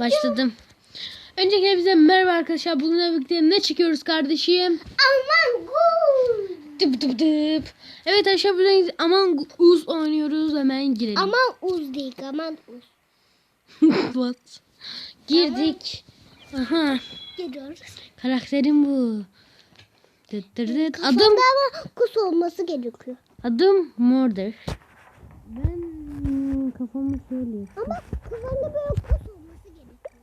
Başladım. Öncelikle bize merhaba arkadaşlar. Bununla birlikte ne çekiyoruz kardeşim? Aman gol. Dıp dıp dıp. Evet arkadaşlar bugün Among Us oynuyoruz. Hemen girelim. Aman uz değil aman uz. What? Girdik. Aha. Geliyoruz. Karakterim bu. Dıt dıt dıt. Adım. Ama kus olması gerekiyor. adım Murder. Ben hmm, kafamı söyleyeyim. Ama kafanda böyle kus olması gerekiyor.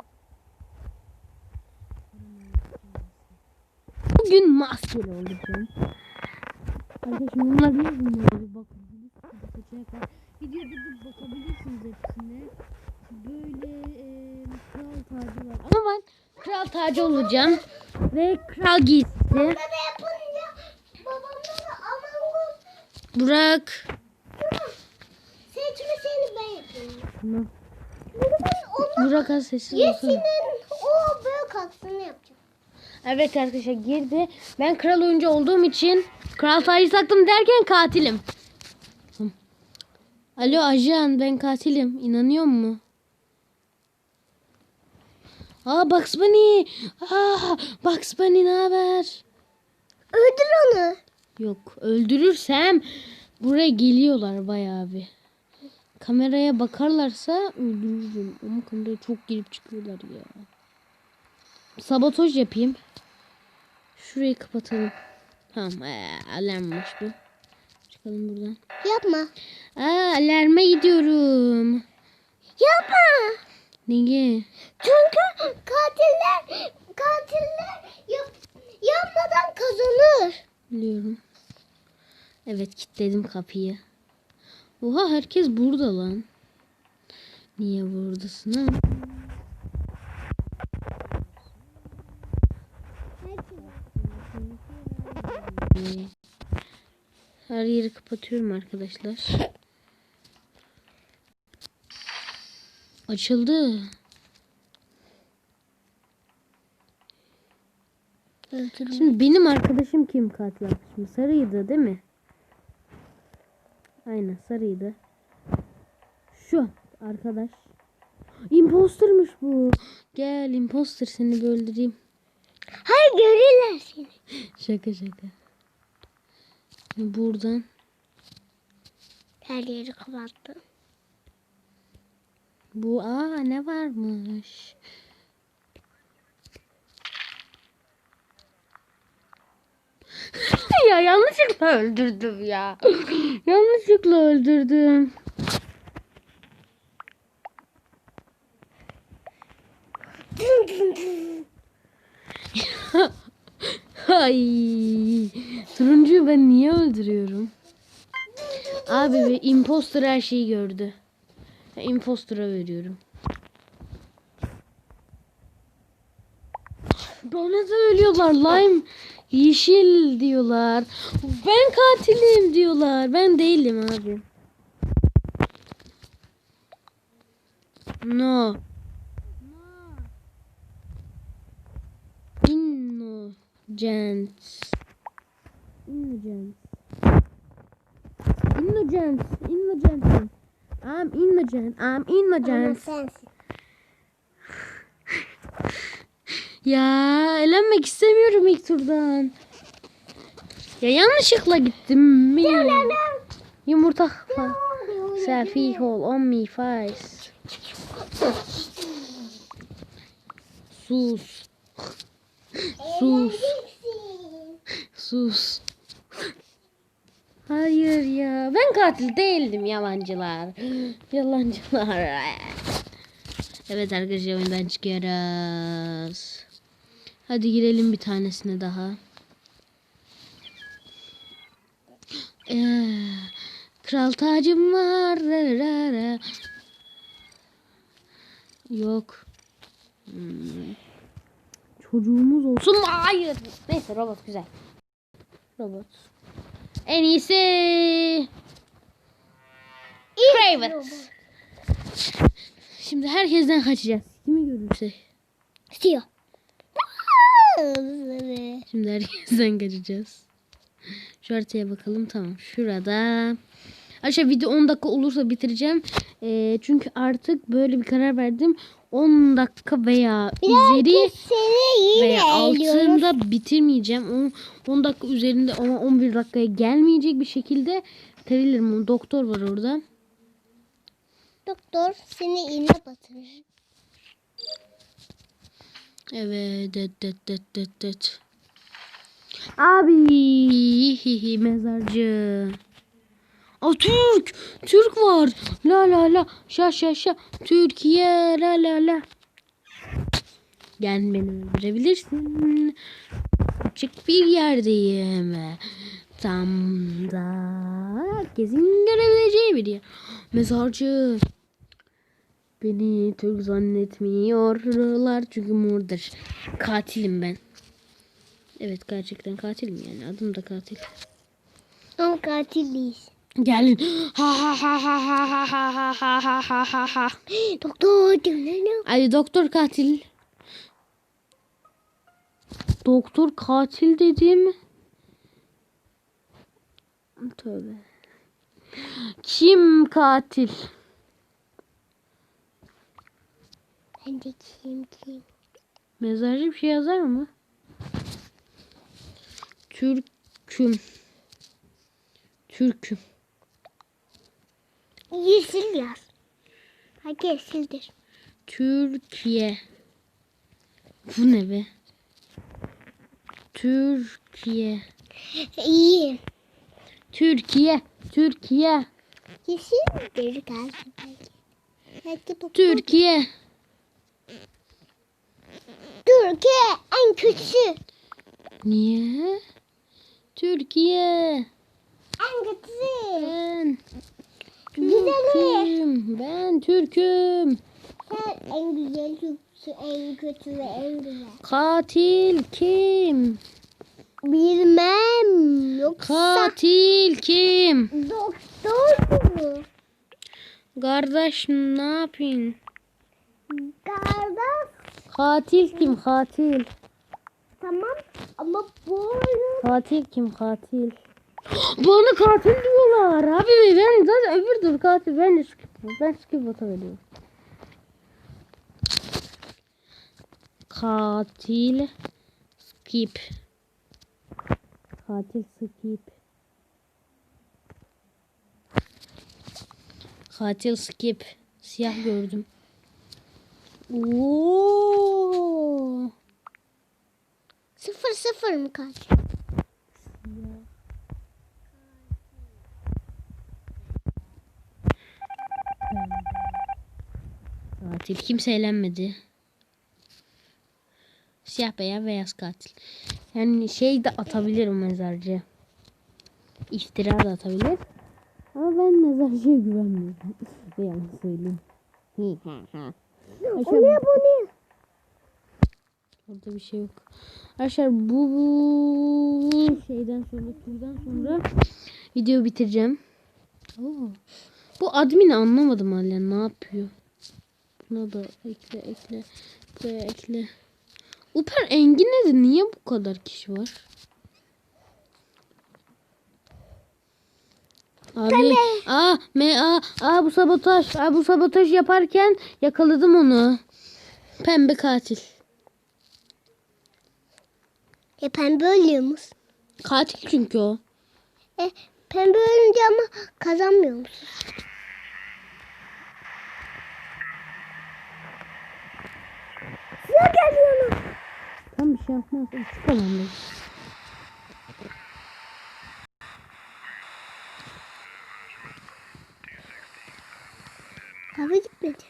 Bugün maskeli olacağım. Arkadaşlar bunlar ne bunlar? Bir seçenek var. Videoda bakabilirsiniz hepsine. Böyle e, kral tacı var. Ama ben kral tacı olacağım. Ve kral giysisi. Burak. Ben. Tamam. Çünkü ben ondan Burak az sessiz olsun. Evet arkadaşlar girdi. Ben kral oyuncu olduğum için kral tacı taktım derken katilim. Alo ajan ben katilim. İnanıyor mu? Aa Bugs Bunny. Aa Bugs Bunny ne haber? Öldür onu. Yok öldürürsem buraya geliyorlar bayağı bir. Kameraya bakarlarsa öldürürüm. Ama kameraya çok girip çıkıyorlar ya. Sabotaj yapayım. Şurayı kapatalım. Tamam ee, alarmmış bu. Çıkalım buradan. Yapma. Aa alarma gidiyorum. Yapma. Niye? Çünkü katiller katiller yap, yapmadan kazanır. Biliyorum. Evet kilitledim kapıyı. Oha herkes burada lan. Niye buradasın ha? Her yeri kapatıyorum arkadaşlar. Açıldı. Şimdi benim arkadaşım kim katil arkadaşım? Sarıydı değil mi? Aynen sarıydı. Şu arkadaş. Imposter'mış bu. Gel imposter seni öldüreyim. Hayır görürler seni. Şaka şaka. Buradan Her yeri kapattı. bu aa ne varmış? ya yanlışlıkla öldürdüm ya. yanlışlıkla öldürdüm. Ay. Turuncuyu ben niye öldürüyorum? Abi bir imposter her şeyi gördü. İmpostora veriyorum. Bana da ölüyorlar. Lime yeşil diyorlar. Ben katilim diyorlar. Ben değilim abi. No. Innocent. Innocent. Innocent. Innocent. I'm innocent. I'm innocent. Ya elenmek istemiyorum ilk turdan. Ya yanlışlıkla gittim. Yumurta kafa. Selfie hole on me face. Sus. Sus. Sus. Hayır ya. Ben katil değildim yalancılar. Yalancılar. Evet arkadaşlar oyundan çıkıyoruz. Hadi girelim bir tanesine daha. Ee, kral tacım var. Yok. Hmm. Çocuğumuz olsun. Hayır. Neyse robot güzel. Robot. En iyisi. Private. Şimdi herkesten kaçacağız. Kimi görürse. Siyah. Şimdi herkesten kaçacağız. Şu haritaya bakalım. Tamam. Şurada Aşağı video 10 dakika olursa bitireceğim. Ee, çünkü artık böyle bir karar verdim. 10 dakika veya üzeri veya altında bitirmeyeceğim. 10, 10 dakika üzerinde ama 11 dakikaya gelmeyecek bir şekilde bitiririm. Doktor var orada. Doktor seni iğne batırır. Evet, det, det, det, det, det. Abi, hihi, mezarcı. Aa, Türk, Türk var. La la la, şa şa şa. Türkiye, la la la. Gel beni öldürebilirsin. Açık bir yerdeyim. Tam da herkesin görebileceği bir yer. Mezarcı. Beni Türk zannetmiyorlar çünkü murder. Katilim ben. Evet gerçekten katilim yani adım da katil. Ama katil değiliz. Gelin. Ha ha ha ha ha ha ha ha ha ha ha ha. Doktor. Hadi doktor katil. Doktor katil dedim. Tövbe. Kim katil? Ben de kim kim? Mezarcı bir şey yazar mı? Türküm. Türküm. Yeşil yaz. Hadi yeşildir. Türkiye. Bu ne be? Türkiye. İyi. Türkiye. Türkiye. Yeşildir galiba. Hadi doktor. Türkiye. Türkiye en kötüsü. Niye? Türkiye. En kötüsü. Ben Güzeli. Türk'üm. Ben Türk'üm. Sen en güzel kötüsü, en kötü ve en güzel. Katil kim? Bilmem. Yoksa Katil kim? doktor mu? Kardeş ne yapayım? Kardeş. Katil kim? Katil. Tamam ama boynu. Katil kim? Katil. Bana katil diyorlar. Abi ben zaten öbür türlü katil. Ben de skip. Ben skip veriyorum. Katil. Skip. Katil skip. Katil skip. Siyah gördüm. Oo. Sıfır sıfır mı kaç? Katil. Kimse eğlenmedi. Siyah beyaz beyaz katil. Yani şey de atabilirim mezarcı. İftira da atabilir. Ama ben mezarcıya güvenmiyorum. Ne yalan söyleyeyim. Bu ne bu ne? Orada bir şey yok. Arkadaşlar bu, bu şeyden sonra turdan sonra video bitireceğim. Oo. Bu admini anlamadım hala ne yapıyor. Buna da ekle ekle. Buraya ekle. Uper Engin'de de niye bu kadar kişi var? Abi, aa, me, aa, aa, bu sabotaj, aa, bu sabotaj yaparken yakaladım onu. Pembe katil. E pembe ölüyor musun? Katil çünkü o. E pembe ölünce ama kazanmıyor Siyah geliyor? Tam bir şey yapmaz. Çıkamam ben. Tabii gitmedi.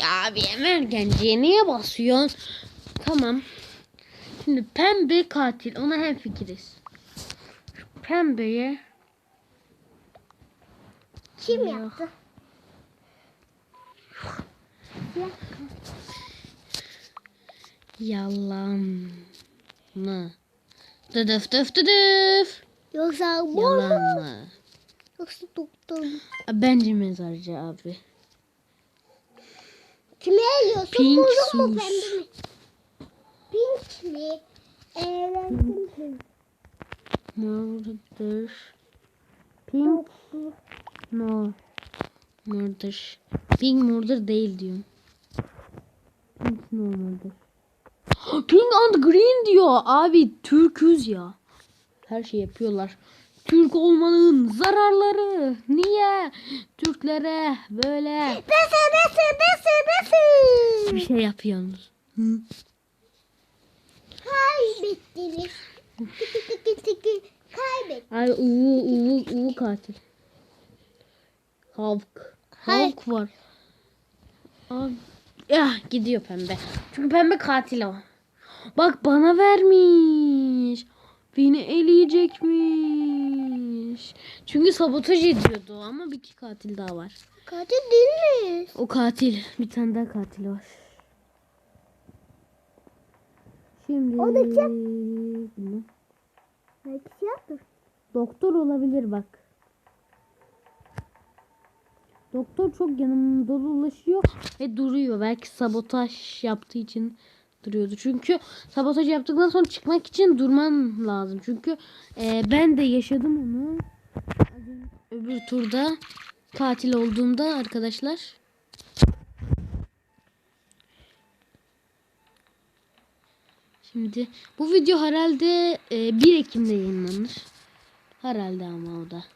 Ya abi emergenciye niye basıyorsun? Tamam. Şimdi pembe katil. Ona hem fikiriz. Şu pembeye Kim yaptı? Yalan mı? Dıdıf dıf dıdıf. Yoksa bu Yalan mı? Yoksa doktor mu? Bence mezarcı abi. Kime eliyorsun? Pink sus. Pink mi? Eğlendim? Murder. Pink. No. Murder. Pink murder değil diyor. Pink no murder. Pink and green diyor. Abi Türküz ya. Her şey yapıyorlar. Türk olmanın zararları. Niye? Türklere böyle Nasıl nasıl nasıl nasıl? bir şey yapıyorsunuz. Hı? Kaybettiniz. Kaybet. Ay uvu uvu uvu katil. Havk. Havk var. Abi. Ya gidiyor pembe. Çünkü pembe katil o. Bak bana vermiş. Beni eleyecekmiş. Çünkü sabotaj ediyordu ama bir iki katil daha var. Katil değil mi? O katil. Bir tane daha katil var. Şimdi... O da kim? Bilmem. Belki şey. Doktor olabilir bak. Doktor çok yanımda dolaşıyor ve duruyor. Belki sabotaj yaptığı için duruyordu. Çünkü sabotaj yaptıktan sonra çıkmak için durman lazım. Çünkü e, ben de yaşadım onu. Öbür turda katil olduğumda arkadaşlar. Şimdi bu video herhalde e, 1 Ekim'de yayınlanır. Herhalde ama o da.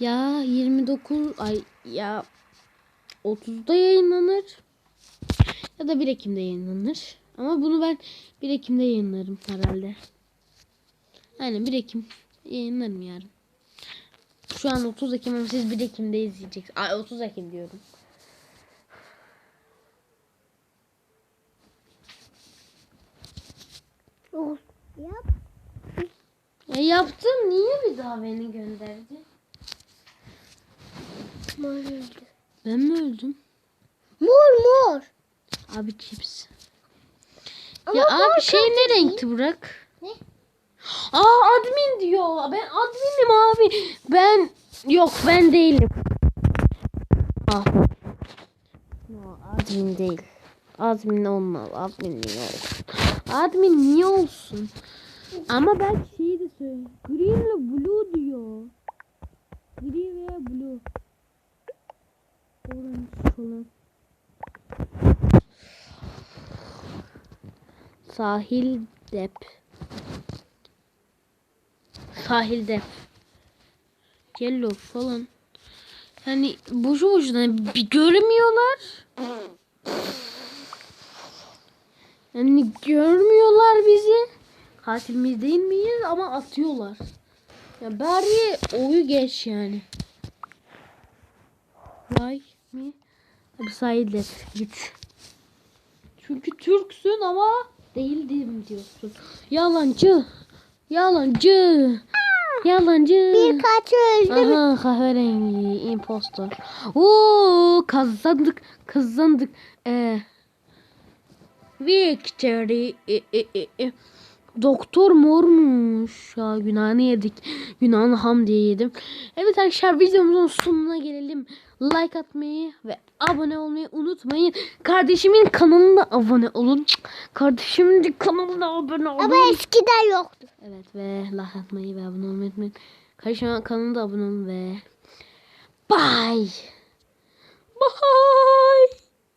Ya 29 ay ya 30'da yayınlanır. Ya da 1 Ekim'de yayınlanır. Ama bunu ben 1 Ekim'de yayınlarım herhalde. Aynen 1 Ekim yayınlarım yarın. Şu an 30 Ekim ama siz 1 Ekim'de izleyeceksiniz. Ay 30 Ekim diyorum. Yap. Ya yaptım niye bir daha beni gönderdi? Mor öldü. Ben mi öldüm? Mor mor. Abi chips. Ama ya abi şey ne değil. renkti Burak? Ne? Aa admin diyor. Ben adminim abi. Ben yok ben değilim. Ah. No, admin değil. Admin olmaz. Admin niye olsun? Admin niye olsun? Ama belki şeyi de söyle. Green ile blue diyor. Green veya blue. Falan. Sahil dep. Sahilde. Yellow falan. Yani boşu boşuna bir görmüyorlar. Yani görmüyorlar bizi. Katil miyiz değil miyiz ama atıyorlar. Ya bari oyu geç yani. Vay mi? Abi sahilde git. Çünkü Türksün ama değildim diyorsun. Yalancı. Yalancı. Yalancı. Bir katil öldü. Aha kahverengi impostor. Oo kazandık kazandık. Ee, victory. E, e, e, e. Doktor mormuş. Ya günahını yedik. Günahını ham diye yedim. Evet arkadaşlar videomuzun sonuna gelelim. Like atmayı ve abone olmayı unutmayın. Kardeşimin kanalına abone olun. Kardeşimin kanalına abone olun. Ama eskiden yoktu. Evet ve like atmayı ve abone olmayı unutmayın. Kardeşimin kanalına da abone olun ve bye. Bye.